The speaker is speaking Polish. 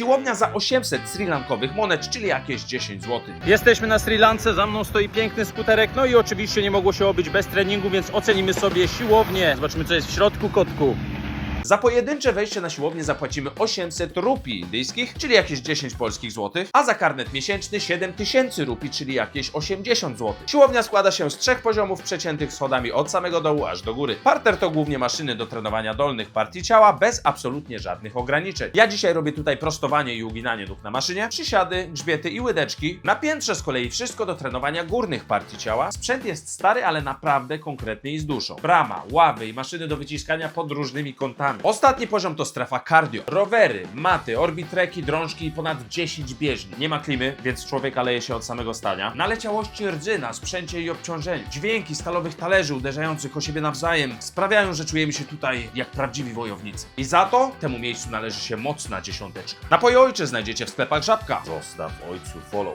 Siłownia za 800 sri lankowych monet, czyli jakieś 10 zł. Jesteśmy na Sri Lance, za mną stoi piękny skuterek, no i oczywiście nie mogło się obyć bez treningu, więc ocenimy sobie siłownię. Zobaczymy co jest w środku, kotku. Za pojedyncze wejście na siłownię zapłacimy 800 rupii indyjskich, czyli jakieś 10 polskich złotych, a za karnet miesięczny 7000 rupii, czyli jakieś 80 zł. Siłownia składa się z trzech poziomów przeciętych schodami od samego dołu aż do góry. Parter to głównie maszyny do trenowania dolnych partii ciała bez absolutnie żadnych ograniczeń. Ja dzisiaj robię tutaj prostowanie i uginanie nóg na maszynie, przysiady, grzbiety i łydeczki. Na piętrze z kolei wszystko do trenowania górnych partii ciała. Sprzęt jest stary, ale naprawdę konkretny i z duszą. Brama, ławy i maszyny do wyciskania pod różnymi kątami. Ostatni poziom to strefa cardio. Rowery, maty, orbitreki, drążki i ponad 10 bieżni. Nie ma klimy, więc człowiek leje się od samego stania. Naleciałości rdzy na sprzęcie i obciążeniu. Dźwięki stalowych talerzy uderzających o siebie nawzajem sprawiają, że czujemy się tutaj jak prawdziwi wojownicy. I za to temu miejscu należy się mocna dziesiąteczka. Napoje ojcze znajdziecie w sklepach Żabka. Zostaw ojcu follow.